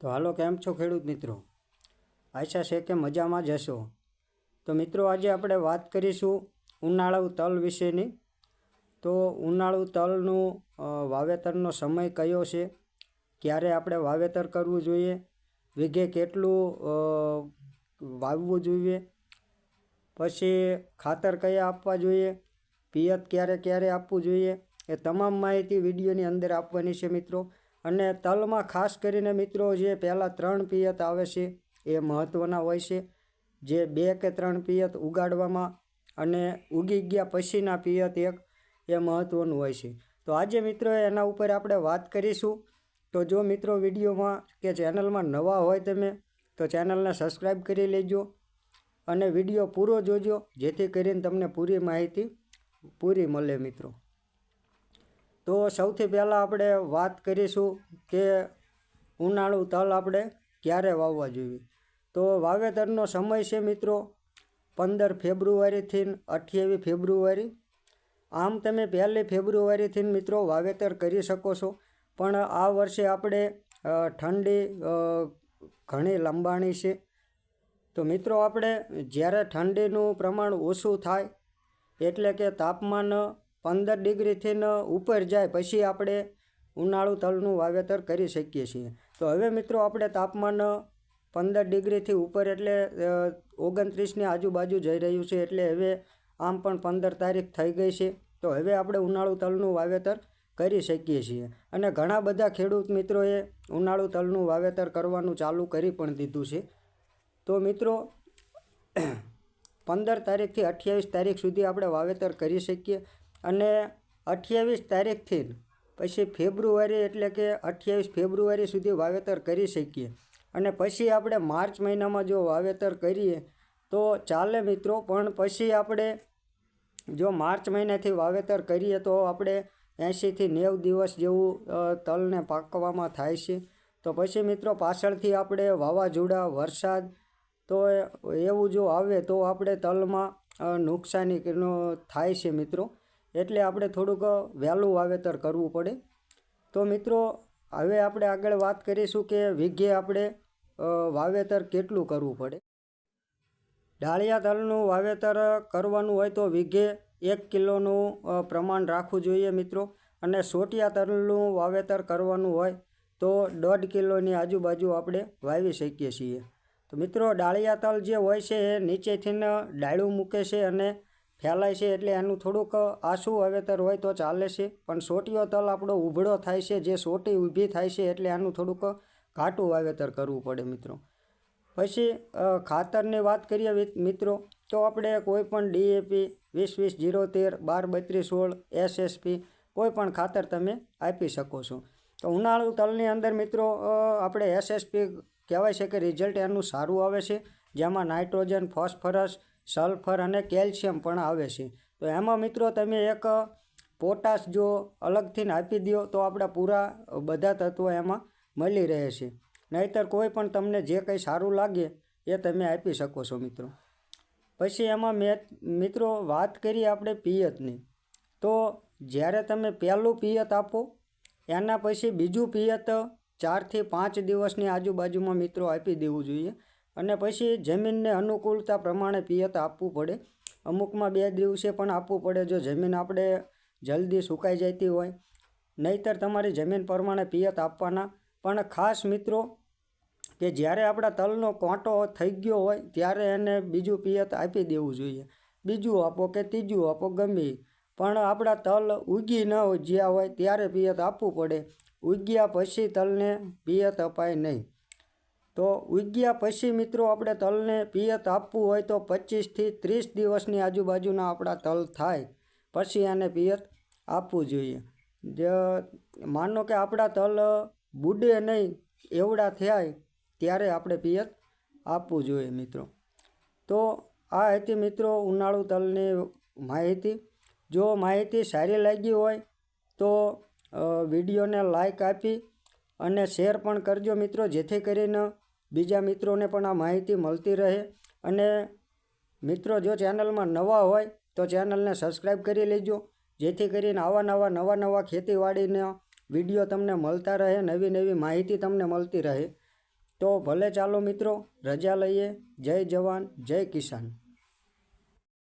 તો હાલો, કેમ છો ખેડૂત મિત્રો? આશા છે કે મજામાં જ હશો. તો મિત્રો, આજે આપણે વાત કરીશું ઉનાળુ તલ વિશેની. તો ઉનાળુ તલનું વાવેતરનો સમય કયો છે? ક્યારે આપણે વાવેતર કરવું જોઈએ? વીઘે કેટલું વાવવું જોઈએ? પછી ખાતર કયા આપવા જોઈએ? પિયત ક્યારે ક્યારે આપવું જોઈએ? એ તમામ માહિતી વિડીયોની અંદર આપવાની છે મિત્રો. અને તલમાં ખાસ કરીને મિત્રો જે પહેલાં ત્રણ પિયત આવે છે, એ મહત્ત્વના હોય છે. જે બે કે ત્રણ પિયત ઉગાડવામાં અને ઉગી ગયા પછીના પિયત એક, એ મહત્ત્વનું હોય છે. તો આજે મિત્રો એના ઉપર આપણે વાત કરીશું. તો જો મિત્રો વિડીયોમાં કે ચેનલમાં નવા હોય તમે, તો ચેનલને સબસ્ક્રાઈબ કરી લેજો અને વીડિયો પૂરો જોજો, જેથી કરીને તમને પૂરી માહિતી પૂરી મળે મિત્રો. તો સૌથી પહેલાં આપણે વાત કરીશું કે ઉનાળુ તલ આપણે ક્યારે વાવવા જોઈએ. તો વાવેતરનો સમય છે મિત્રો પંદર ફેબ્રુઆરીથી અઠ્યાવીસ ફેબ્રુઆરી. આમ તમે પહેલી ફેબ્રુઆરીથી મિત્રો વાવેતર કરી શકો છો. પણ આ વર્ષે આપણે ઠંડી ઘણી લંબાણી છે. તો મિત્રો આપણે જ્યારે ઠંડીનું પ્રમાણ ઓછું થાય, એટલે કે તાપમાન પંદર ડિગ્રીથી ઉપર જાય પછી આપણે ઉનાળુ તલનું વાવેતર કરી શકીએ છીએ. તો હવે મિત્રો આપણે તાપમાન પંદર ડિગ્રીથી ઉપર એટલે ઓગણત્રીસની આજુબાજુ જઈ રહ્યું છે એટલે હવે આમ પણ પંદર તારીખ થઈ ગઈ છે. તો હવે આપણે ઉનાળુ તલનું વાવેતર કરી શકીએ છીએ. અને ઘણા બધા ખેડૂત મિત્રોએ ઉનાળુ તલનું વાવેતર કરવાનું ચાલુ કરી પણ દીધું છે. તો મિત્રો, પંદર તારીખથી અઠ્યાવીસ તારીખ સુધી આપણે વાવેતર કરી શકીએ. અને અઠ્યાવીસ તારીખથી પછી ફેબ્રુઆરી એટલે કે અઠ્યાવીસ ફેબ્રુઆરી સુધી વાવેતર કરી શકીએ. અને પછી આપણે માર્ચ મહિનામાં જો વાવેતર કરીએ, તો ચાલે મિત્રો, પણ પછી આપણે જો માર્ચ મહિનાથી વાવેતર કરીએ, તો આપણે એંશીથી નેવ દિવસ જેવું તલને પાકવામાં થાય છે. તો પછી મિત્રો પાછળથી આપણે વાવાઝોડા, વરસાદ, તો એવું જો આવે તો આપણે તલમાં નુકસાની થાય છે મિત્રો. એટલે આપણે થોડુંક વહેલું વાવેતર કરવું પડે. તો મિત્રો, હવે આપણે આગળ વાત કરીશું કે વીઘે આપણે વાવેતર કેટલું કરવું પડે. ડાળિયા તલનું વાવેતર કરવાનું હોય તો વીઘે એક કિલોનું પ્રમાણ રાખવું જોઈએ મિત્રો. અને સોટિયા તલનું વાવેતર કરવાનું હોય તો દોઢ કિલોની આજુબાજુ આપણે વાવી શકીએ છીએ. તો મિત્રો, ડાળિયા તલ જે હોય છે, એ નીચેથી ડાળું મૂકે છે અને ફેલાય છે એટલે એનું થોડુંક આસું વાવેતર હોય તો ચાલે છે. પણ સોટિયો તલ આપણો ઉભળો થાય છે, જે સોટી ઊભી થાય છે એટલે એનું થોડુંક ઘાટું વાવેતર કરવું પડે મિત્રો. પછી ખાતરની વાત કરીએ મિત્રો, તો આપણે કોઈપણ ડીએપી વીસ વીસ જીરો તેર બાર બત્રીસ સોળ એસએસપી કોઈપણ ખાતર તમે આપી શકો છો. તો ઉનાળુ તલની અંદર મિત્રો આપણે એસએસપી કહેવાય છે કે રિઝલ્ટ એનું સારું આવે છે. જેમાં નાઇટ્રોજન, ફોસ્ફરસ સલ્ફર અને કેલ્શિયમ પણ આવે છે. તો એમાં મિત્રો તમે એક પોટાશ જો અલગથી આપી દો તો આપણા પૂરા બધા તત્વો એમાં મળી રહે છે. નહીતર કોઈ પણ તમને જે કંઈ સારું લાગે એ તમે આપી શકો છો મિત્રો. પછી એમાં મેં મિત્રો વાત કરી આપણે પિયતની. તો જ્યારે તમે પહેલું પિયત આપો, એના પછી બીજું પિયત ચારથી પાંચ દિવસની આજુબાજુમાં મિત્રો આપી દેવું જોઈએ. અને પછી જમીનને અનુકૂળતા પ્રમાણે પિયત આપવું પડે. અમુકમાં બે દિવસે પણ આપવું પડે જો જમીન આપણે જલ્દી સુકાઈ જતી હોય. નહીતર તમારી જમીન પ્રમાણે પિયત આપવાના. પણ ખાસ મિત્રો, કે જ્યારે આપણા તલનો કોંટો થઈ ગયો હોય, ત્યારે એને બીજું પિયત આપી દેવું જોઈએ. બીજું આપો કે ત્રીજું આપો, ગમે પણ આપણા તલ ઉગી ન જ્યાં હોય, ત્યારે પિયત આપવું પડે. ઉગ્યા પછી તલને પિયત અપાય નહીં. તો ઉગ્યા પછી મિત્રો આપણે તલને પિયત આપવું હોય તો પચીસથી ત્રીસ દિવસની આજુબાજુના આપણા તલ થાય. પછી એને પિયત આપવું જોઈએ. જે, માનો કે આપણા તલ બુડે નહીં, એવડા થાય ત્યારે આપણે પિયત આપવું જોઈએ મિત્રો. તો આ હતી મિત્રો ઉનાળુ તલની માહિતી. જો માહિતી સારી લાગી હોય તો વિડીયોને લાઈક આપી અને શેર પણ કરજો મિત્રો, જેથી કરીને બીજા મિત્રોને પણ આ માહિતી મળતી રહે અને મિત્રો જો ચેનલમાં નવા હોય તો ચેનલને સબસ્ક્રાઈબ કરી લેજો, જેથી કરીને આવા નવા નવા નવા ખેતીવાડીના વીડિયો તમને મળતા રહે, નવી નવી માહિતી તમને મળતી રહે. તો ભલે ચાલો મિત્રો, રજા લઈએ. જય જવાન, જય કિસાન.